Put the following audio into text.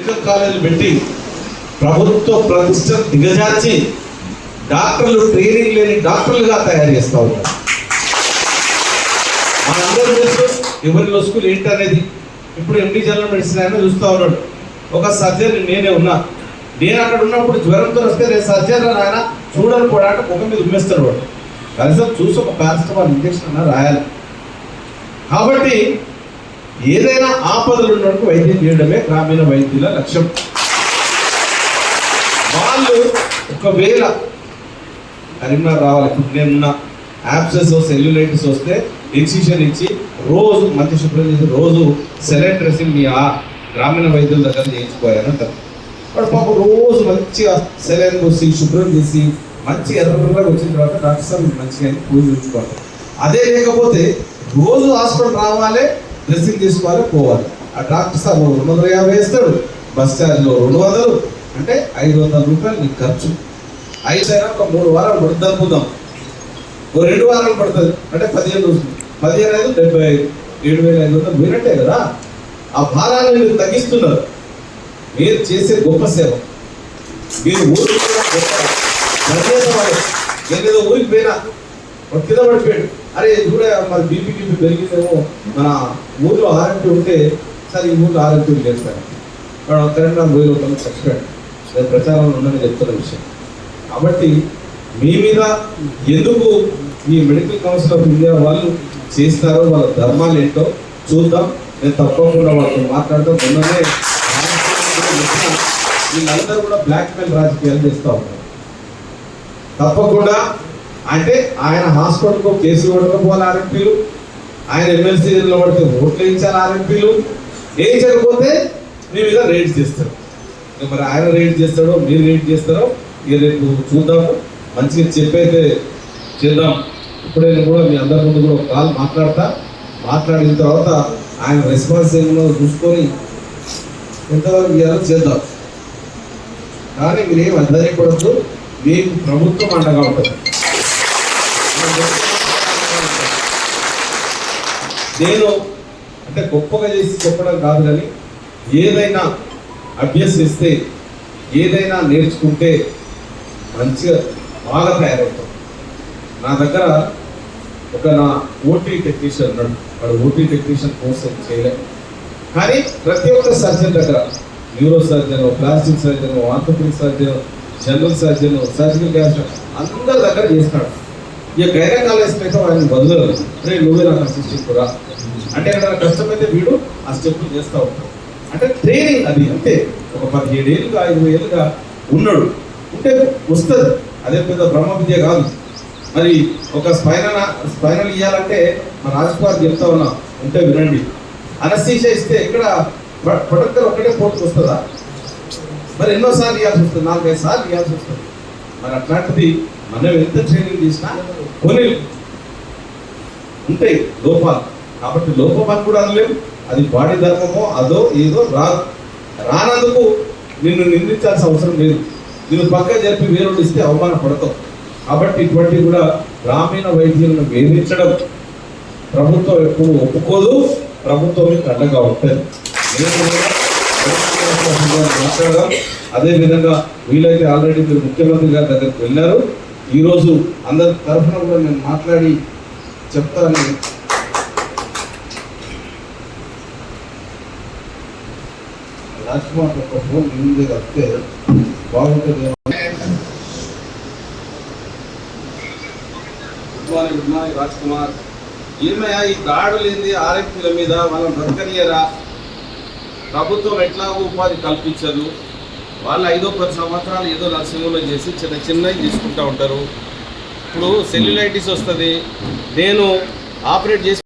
Medical కాలేజీలు పెట్టి ప్రభుత్వ ప్రతిష్ట దిగజార్చి డాక్టర్లు ట్రైనింగ్ లేని డాక్టర్లుగా తయారు చేస్తూ ఉన్నారు. మనందరూ తెలుసు ఎవరి లొసుకులు ఏంటనేది. ఇప్పుడు ఎండి జనరల్ మెడిసిన్ ఆయన చూస్తూ ఉన్నాడు. ఒక సర్జన్ నేనే ఉన్నా. నేను అక్కడ ఉన్నప్పుడు జ్వరంతో వస్తే నేను సర్జన్ ఆయన చూడని కూడా అంటే ముఖం మీద ఉమ్మేస్తాడు వాడు. కనీసం చూసి ఒక పారాసిటమాల్ ఇంజక్షన్ అన్న రాయాలి. కాబట్టి ఏదైనా ఆపదలు ఉన్నట్టు వైద్యం చేయడమే గ్రామీణ వైద్యుల లక్ష్యం. వాళ్ళు ఒకవేళ కరీంనగర్ రావాలి ఇప్పుడు నేనున్న యాప్సెస్ సెల్యులైటిస్ వస్తే ఇన్సిషన్ ఇచ్చి రోజు మంచి శుభ్రం చేసి రోజు సెలైన్ డ్రెస్సింగ్ మీ ఆ గ్రామీణ వైద్యుల దగ్గర చేయించుకోవాలని అంటారు వాడు పాపం రోజు మంచిగా సెలైన్ పోసి శుభ్రం చేసి మంచి ఎర్రగా వచ్చిన తర్వాత డాక్టర్ సార్ మంచిగా అని పూజ ఉంచుకోవాలి అదే లేకపోతే రోజు హాస్పిటల్ రావాలి డ్రెస్సింగ్ తీసుకోవాలి పోవాలి. ఆ డాక్టర్ సార్ రెండు వందల యాభై వేస్తాడు. బస్ ఛార్జ్లో రెండు వందలు. అంటే ఐదు వందల రూపాయలు నీకు ఖర్చు. అయితేనా ఒక మూడు వారాలు పడుతుంది అనుకుందాం. ఓ రెండు వారాలు పడుతుంది. అంటే పదిహేను రోజులు. పదిహేను ఐదు డెబ్బై ఐదు. ఏడు వేల ఐదు వందలు మీరంటే కదా. ఆ భారాన్ని మీరు తగ్గిస్తున్నారు. మీరు చేసే గొప్ప సేవ. మీరు ఊరికి గొప్ప. ఏదో ఊరికి పోయినా కింద పడిపోయాడు. అరే చూడ మరి బీపీ గిపి పెరిగిందేమో. మన ఊర్లో ఆర్ఎంపీ ఉంటే సార్ ఈ ఊర్లో ఆర్ఎంపీ లేదు సార్ వాడు కరెంట్ పోయి ఒక సబ్స్క్రైబ్ నేను ప్రచారంలో ఉందని చెప్తున్న విషయం. కాబట్టి మీ మీద ఎందుకు ఈ మెడికల్ కౌన్సిల్ ఆఫ్ ఇండియా వాళ్ళు చేస్తారో వాళ్ళ ధర్మాలు ఏంటో చూద్దాం. నేను తప్పకుండా వాళ్ళతో మాట్లాడతాం మొన్ననే వీళ్ళందరూ కూడా బ్లాక్మెయిల్ రాజకీయాలు చేస్తూ ఉంటారు తప్పకుండా అంటే ఆయన హాస్పిటల్కు కేసు కొట్టకపోవాలి ఆర్ఎంపీలు. ఆయన ఎమ్మెల్సీ పడితే ఓట్లు వేయించాలి ఆర్ఎంపీలు. వేయించకపోతే మీ మీద రేట్ చేస్తారు. మరి ఆయన రేట్ చేస్తాడో మీరు రేట్ చేస్తారో ఇక రేపు చూద్దాము మంచిగా చెప్పైతే చేద్దాం. ఇప్పుడే నేను కూడా మీ అందరి ముందు కూడా ఒక కాల్ మాట్లాడతా. మాట్లాడిన తర్వాత ఆయన రెస్పాన్స్ ఏమో చూసుకొని ఎంతవరకు ఇవ్వాలో చేద్దాం. కానీ మీరేం ఏం అర్థమైపడద్దు మీకు ప్రభుత్వం అండగా ఉంటుంది. నేను అంటే గొప్పగా చేసి చెప్పడం కాదు కానీ ఏదైనా అభ్యసిస్తే ఏదైనా నేర్చుకుంటే మంచిగా బాగా తయారవుతాం. నా దగ్గర ఒక నా ఓటీ టెక్నీషియన్ ఉన్నాడు. వాడు ఓటీ టెక్నీషియన్ కోర్స్ ఏం చేయలేదు కానీ ప్రతి ఒక్క సర్జన్ దగ్గర neuro surgeon plastic surgeon orthopaedic surgeon general surgeon surgical cancer అందరి దగ్గర చేస్తాడు. ఇక గైనకాలజిస్ట్ అయితే ఆయన వదలరు రే నువ్వే నాకు అసిస్టెంట్ కూడా అంటే అక్కడ కష్టమైతే వీడు ఆ స్టెప్ చేస్తూ ఉంటాడు. అంటే ట్రైనింగ్ అది అంతే. ఒక పదిహేడు ఏళ్ళుగా ఐదు ఏళ్ళుగా ఉన్నాడు. ఉంటే వస్తుంది. అదే పెద్ద బ్రహ్మ విద్య కాదు. మరి ఒక స్పైనల్ స్పైనల్ ఇవ్వాలంటే మా రాజకుమార్ చెప్తా ఉన్నా ఉంటే వినండి. అనస్తీష ఇస్తే ఇక్కడ ప్రొడక్టర్ ఒక్కటే పోటుకు వస్తుందా? మరి ఎన్నోసార్లు ఇవ్వాల్సి వస్తుంది. నాలుగైదు సార్లు ఇవ్వాల్సి వస్తుంది. మరి అట్లాంటిది మనం ఎంత ట్రైనింగ్ చేసినా కొన్ని ఉంటాయి లోపాలు కాబట్టి లోపం కూడా అనలేము అది బాడీ ధర్మమో అదో ఏదో రాదు. రానందుకు నిన్ను నిందించాల్సిన అవసరం లేదు. నువ్వు పక్క జరిపి వేరుడు ఇస్తే అవమాన పడతావు. కాబట్టి ఇటువంటి కూడా గ్రామీణ వైద్యులను వేధించడం ప్రభుత్వం ఎప్పుడు ఒప్పుకోదు. ప్రభుత్వం అండగా ఉంటుంది. నేను వీలైతే ఆల్రెడీ మీరు ముఖ్యమంత్రి గారి దగ్గరికి వెళ్ళారు. ఈరోజు అందరి తరఫున కూడా నేను మాట్లాడి చెప్తాను రాజ్కుమార్ ఒక ఫోన్ మీ వస్తే బాగుంటుంది. Good morning good morning Raj Kumar ఏమయ్యా ఈ దాడులు ఏంది ఆరోగ్యుల మీద వాళ్ళని బ్రతకనియరా ప్రభుత్వం ఎట్లా ఉపాధి కల్పించదు. వాళ్ళు ఐదో పది సంవత్సరాలు ఏదో నర్సింగ్లో చేసి చిన్న చిన్నవి తీసుకుంటూ ఉంటారు. ఇప్పుడు సెల్యులైటిస్ వస్తుంది. నేను ఆపరేట్ చేసి